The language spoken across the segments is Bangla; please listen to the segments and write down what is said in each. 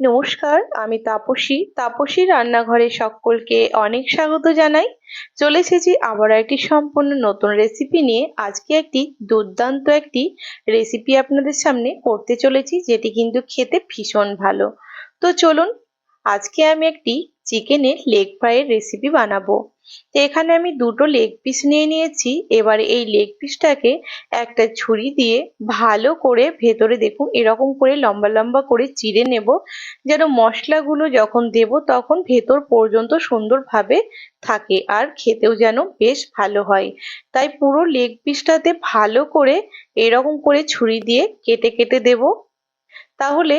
নমস্কার, আমি তাপসী। তাপসী রান্নাঘরে সকলকে অনেক স্বাগত জানাই। চলে এসেছি আবার একটি সম্পূর্ণ নতুন রেসিপি নিয়ে। আজকে একটি দুর্দান্ত একটি রেসিপি আপনাদের সামনে করতে চলেছি, যেটি কিন্তু খেতে ভীষণ ভালো। তো চলুন, আজকে আমি একটি চিকেনের লেগ ফ্রাইয়ের রেসিপি বানাবো। তো এখানে আমি দুটো লেগ পিস নিয়ে নিয়েছি। এবার এই লেগ পিসটাকে একটা ছুরি দিয়ে ভালো করে ভেতরে দেখুন এরকম করে লম্বা লম্বা করে চিড়ে নেব। যেন মশলাগুলো যখন দেব তখন ভেতর পর্যন্ত সুন্দরভাবে থাকে আর খেতেও যেন বেশ ভালো হয়। তাই পুরো লেগ পিসটাতে ভালো করে এরকম করে ছুরি দিয়ে কেটে কেটে দেব। তাহলে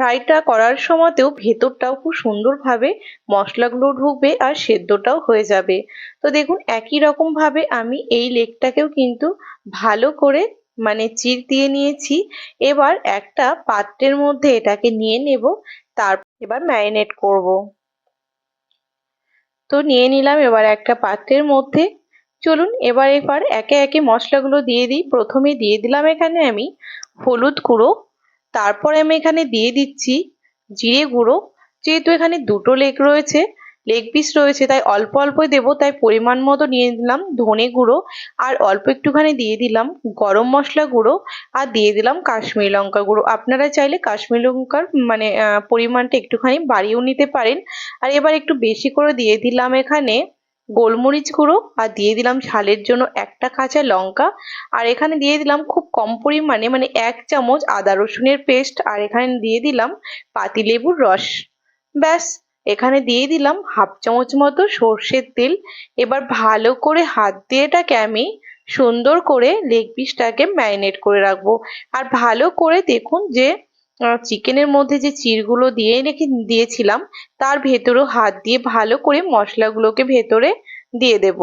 ফ্রাইটা করার সময়তেও ভেতরটাও খুব সুন্দরভাবে মশলাগুলো ঢুকবে আর সেদ্ধটাও হয়ে যাবে। তো দেখুন, একই রকম ভাবে আমি এই লেগটাকেও কিন্তু ভালো করে মানে চির দিয়ে নিয়েছি। এবার একটা পাত্রের মধ্যে এটাকে নিয়ে নেব, তার এবার ম্যারিনেট করব। তো নিয়ে নিলাম এবার একটা পাত্রের মধ্যে। চলুন, এবার এবার একে একে মশলাগুলো দিয়ে দিই। প্রথমে দিয়ে দিলাম এখানে আমি হলুদ গুঁড়ো। তারপরে আমি এখানে দিয়ে দিচ্ছি জিরে গুঁড়ো। যেহেতু এখানে দুটো লেগ রয়েছে লেগ পিস রয়েছে, তাই অল্প অল্পই দেবো, তাই পরিমাণ মতো নিয়ে নিলাম ধনে গুঁড়ো আর অল্প একটুখানি দিয়ে দিলাম গরম মশলা গুঁড়ো আর দিয়ে দিলাম কাশ্মীরি লঙ্কা গুঁড়ো। আপনারা চাইলে কাশ্মীরি লঙ্কার মানে পরিমাণটা একটুখানি বাড়িয়েও নিতে পারেন। আর এবার একটু বেশি করে দিয়ে দিলাম এখানে গোলমরিচ গুঁড়ো আর দিয়ে দিলাম ঝালের জন্য একটা কাঁচা লঙ্কা। আর এখানে দিয়ে দিলাম খুব কম পরিমাণে মানে এক চামচ আদা রসুনের পেস্ট আর এখানে দিয়ে দিলাম পাতিলেবুর রস। ব্যাস, এখানে দিয়ে দিলাম হাফ চামচ মতো সর্ষের তেল। এবার ভালো করে হাত দিয়ে এটাকে আমি সুন্দর করে লেগ পিসটাকে ম্যারিনেট করে রাখব। আর ভালো করে দেখুন যে চিকেনের মধ্যে যে চিরগুলো দিয়ে রেখে দিয়েছিলাম, তার ভেতরেও হাত দিয়ে ভালো করে মশলাগুলোকে ভেতরে দিয়ে দেব।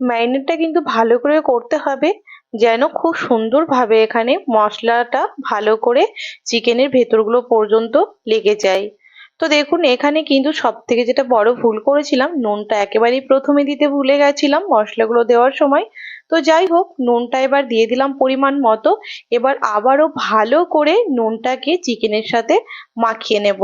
ম্যারিনেটটা কিন্তু ভালো করে করতে হবে, যেন খুব সুন্দরভাবে এখানে মশলাটা ভালো করে চিকেনের ভেতরগুলো পর্যন্ত লেগে যায়। তো দেখুন, এখানে কিন্তু সব থেকে যেটা বড় ভুল করেছিলাম, নুনটা একেবারেই প্রথমে দিতে ভুলে গেছিলাম মশলাগুলো দেওয়ার সময়। তো যাই হোক, নুনটা এবার দিয়ে দিলাম পরিমাণ মতো। এবার আবারও ভালো করে নুনটাকে চিকেনের সাথে মাখিয়ে নেব।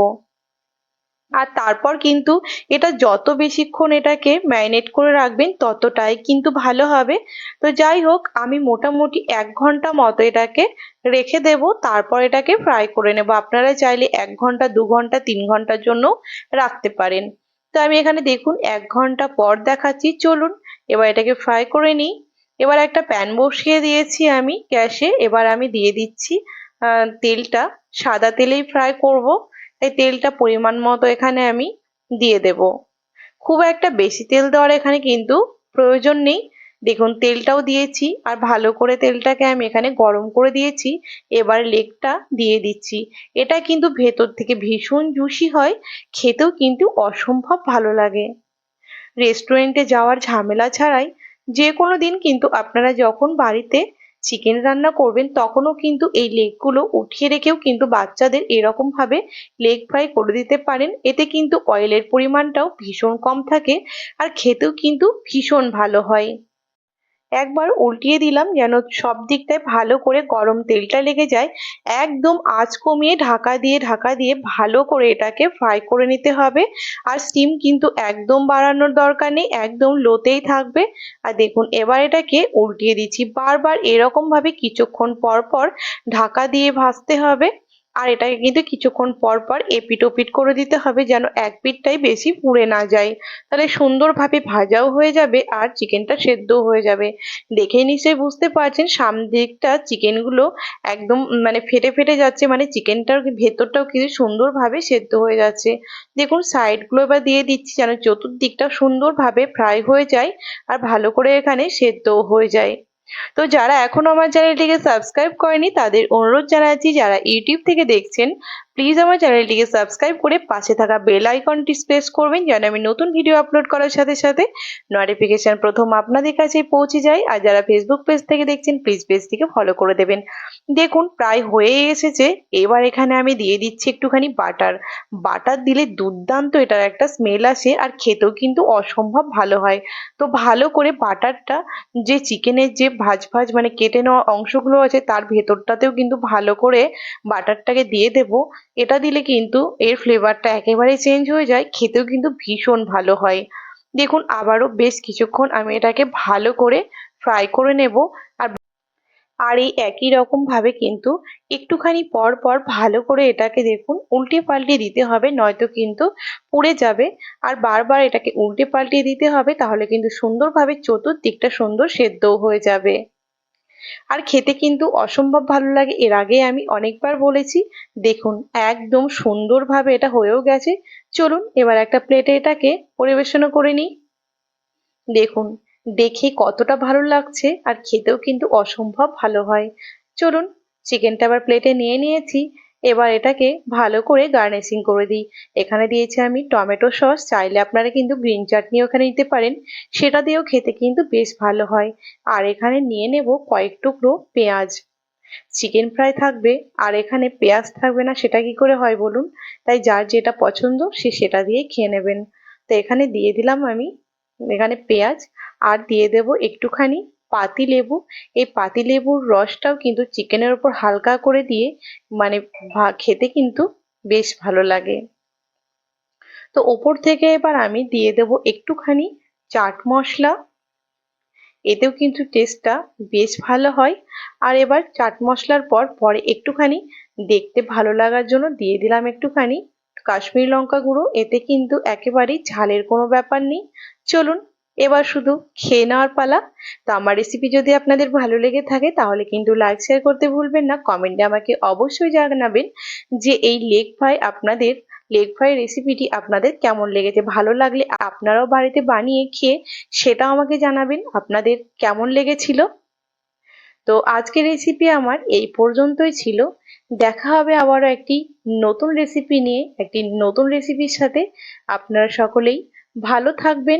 আর তারপর কিন্তু এটা যত বেশিক্ষণ এটাকে ম্যারিনেট করে রাখবেন, ততটাই কিন্তু ভালো হবে। তো যাই হোক, আমি মোটামুটি এক ঘণ্টা মতো এটাকে রেখে দেব। তারপর এটাকে ফ্রাই করে নেব। আপনারা চাইলে এক ঘণ্টা, দু ঘণ্টা, তিন ঘণ্টার জন্য রাখতে পারেন। তো আমি এখানে দেখুন, এক ঘণ্টা পর দেখাচ্ছি। চলুন, এবার এটাকে ফ্রাই করে নিই। এবার একটা প্যান বসিয়ে দিয়েছি আমি গ্যাসে। এবার আমি দিয়ে দিচ্ছি তেলটা। সাদা তেলেই ফ্রাই করব। তাই তেলটা পরিমাণ মতো এখানে আমি দিয়ে দেব। খুব একটা বেশি তেল দেওয়ার এখানে কিন্তু প্রয়োজন নেই। দেখুন, তেলটাও দিয়েছি আর ভালো করে তেলটাকে আমি এখানে গরম করে দিয়েছি। এবার লেগটা দিয়ে দিচ্ছি। এটা কিন্তু ভেতর থেকে ভীষণ জুসি হয়। খেতেও কিন্তু অসম্ভব ভালো লাগে। রেস্টুরেন্টে যাওয়ার ঝামেলা ছাড়াই যে কোনো দিন কিন্তু আপনারা যখন বাড়িতে চিকেন রান্না করবেন, তখনও কিন্তু এই লেগগুলো উঠিয়ে রেখেও কিন্তু বাচ্চাদের এরকমভাবে লেগ ফ্রাই করে দিতে পারেন। এতে কিন্তু অয়েলের পরিমাণটাও ভীষণ কম থাকে আর খেতেও কিন্তু ভীষণ ভালো হয়। একবার উল্টিয়ে দিলাম যেন সব দিকটায় ভালো করে গরম তেলটা লেগে যায়। একদম আঁচ কমিয়ে ঢাকা দিয়ে ঢাকা দিয়ে ভালো করে এটাকে ফ্রাই করে নিতে হবে। আর স্টিম কিন্তু একদম বাড়ানোর দরকার নেই, একদম লোতেই থাকবে। আর দেখুন, এবার এটাকে উল্টিয়ে দিচ্ছি। বারবার এরকমভাবে কিছুক্ষণ পর পর ঢাকা দিয়ে ভাজতে হবে। আর এটাকে কিন্তু কিছুক্ষণ পর পর এপিট ওপিট করে দিতে হবে যেন এক পিঠটাই বেশি পুড়ে না যায়। তাহলে সুন্দরভাবে ভাজাও হয়ে যাবে আর চিকেনটা সেদ্ধও হয়ে যাবে। দেখেই নিশ্চয়ই বুঝতে পারছেন সামনের দিকটা চিকেনগুলো একদম মানে ফেটে ফেটে যাচ্ছে মানে চিকেনটার ভেতরটাও কিন্তু সুন্দরভাবে সেদ্ধ হয়ে যাচ্ছে। দেখুন, সাইডগুলো এবার দিয়ে দিচ্ছি যেন চতুর্দিকটা সুন্দরভাবে ফ্রাই হয়ে যায় আর ভালো করে এখানে সেদ্ধও হয়ে যায়। তো যারা এখনও আমার চ্যানেলটিকে সাবস্ক্রাইব করেনি তাদের অনুরোধ জানাচ্ছি যারা ইউটিউব থেকে দেখছেন প্লিজ আমার চ্যানেলটিকে সাবস্ক্রাইব করে পাশে থাকা বেল আইকনটি প্রেস করবেন যেন আমি নতুন ভিডিও আপলোড করার সাথে সাথে নোটিফিকেশন প্রথম আপনাদের কাছে পৌঁছে যায়। আর যারা ফেসবুক পেজ থেকে দেখছেন প্লিজ পেজটিকে ফলো করে দেবেন। দেখুন, প্রায় হয়ে এসেছে। এবার এখানে আমি দিয়ে দিচ্ছি একটুখানি বাটার বাটার দিলে দুর্দান্ত এটার একটা স্মেল আসে আর খেতেও কিন্তু অসম্ভব ভালো হয়। তো ভালো করে বাটারটা যে চিকেনের যে ভাজ ভাজ মানে কেটে নেওয়া অংশগুলো আছে, তার ভেতরটাতেও কিন্তু ভালো করে বাটারটাকে দিয়ে দেব। এটা দিলে কিন্তু এর ফ্লেভারটা একেবারে চেঞ্জ হয়ে যায়, খেতেও কিন্তু ভীষণ ভালো হয়। দেখুন, আবারও বেশ কিছুক্ষণ আমি এটাকে ভালো করে ফ্রাই করে নেব। আর আর এই একই রকম ভাবে কিন্তু একটুখানি পর পর ভালো করে এটাকে দেখুন, উল্টে পাল্টে দিতে হবে, নয়তো কিন্তু পুড়ে যাবে। আর বারবার এটাকে উল্টে পাল্টে দিতে হবে, তাহলে কিন্তু সুন্দরভাবে চতুর্দিকটা সুন্দর সেদ্ধও হয়ে যাবে। আর খেতে কিন্তু অসম্ভব ভালো লাগে। এর আগে আমি অনেকবার বলেছি, দেখুন একদম সুন্দরভাবে এটা হয়েও গেছে। চলুন এবার একটা প্লেটে এটাকে পরিবেশনও করে নিই। দেখুন, দেখে কতটা ভালো লাগছে আর খেতেও কিন্তু অসম্ভব ভালো হয়। চলুন চিকেনটা আবার প্লেটে নিয়ে নিয়েছি। এবার এটাকে ভালো করে গার্নিশিং করে দিই। এখানে দিয়েছি আমি টমেটো সস, চাইলে আপনারা কিন্তু গ্রিন চাটনি ওখানে নিতে পারেন। সেটা দিয়েও খেতে কিন্তু বেশ ভালো হয়। আর এখানে নিয়ে নেব কয়েক টুকরো পেঁয়াজ। চিকেন ফ্রাই থাকবে, আর এখানে পেঁয়াজ থাকবে না, সেটা কি করে হয় বলুন? তাই যার যেটা পছন্দ, সে সেটা দিয়ে খেয়ে নেবেন। তো এখানে দিয়ে দিলাম আমি এখানে পেঁয়াজ, আর দিয়ে দেব একটুখানি পাতি লেবু। এই পাতি লেবুর রসটাও কিন্তু চিকেনের ওপর হালকা করে দিয়ে মানে খেতে কিন্তু বেশ ভালো লাগে। তো ওপর থেকে এবার আমি দিয়ে দেব একটুখানি চাট মশলা। এতেও কিন্তু টেস্টটা বেশ ভালো হয়। আর এবার চাট মশলার পর, পরে একটুখানি দেখতে ভালো লাগার জন্য দিয়ে দিলাম একটুখানি কাশ্মীরি লঙ্কা গুঁড়ো। এতে কিন্তু একেবারেই ঝালের কোনো ব্যাপার নেই। চলুন এবার শুধু খেয়ে নেওয়ার পালা। তো আমার রেসিপি যদি আপনাদের ভালো লেগে থাকে, তাহলে কিন্তু লাইক শেয়ার করতে ভুলবেন না। কমেন্টে আমাকে অবশ্যই জানাবেন যে এই লেগ ফ্রাই আপনাদের লেগ ফ্রাই রেসিপিটি আপনাদের কেমন লেগেছে, ভালো লাগলে আপনারাও বাড়িতে বানিয়ে খেয়ে সেটাও আমাকে জানাবেন, আপনাদের কেমন লেগেছিল। তো আজকের রেসিপি আমার এই পর্যন্তই ছিল। দেখা হবে আবারও একটি নতুন রেসিপি নিয়ে, একটি নতুন রেসিপির সাথে। আপনারা সকলেই ভালো থাকবেন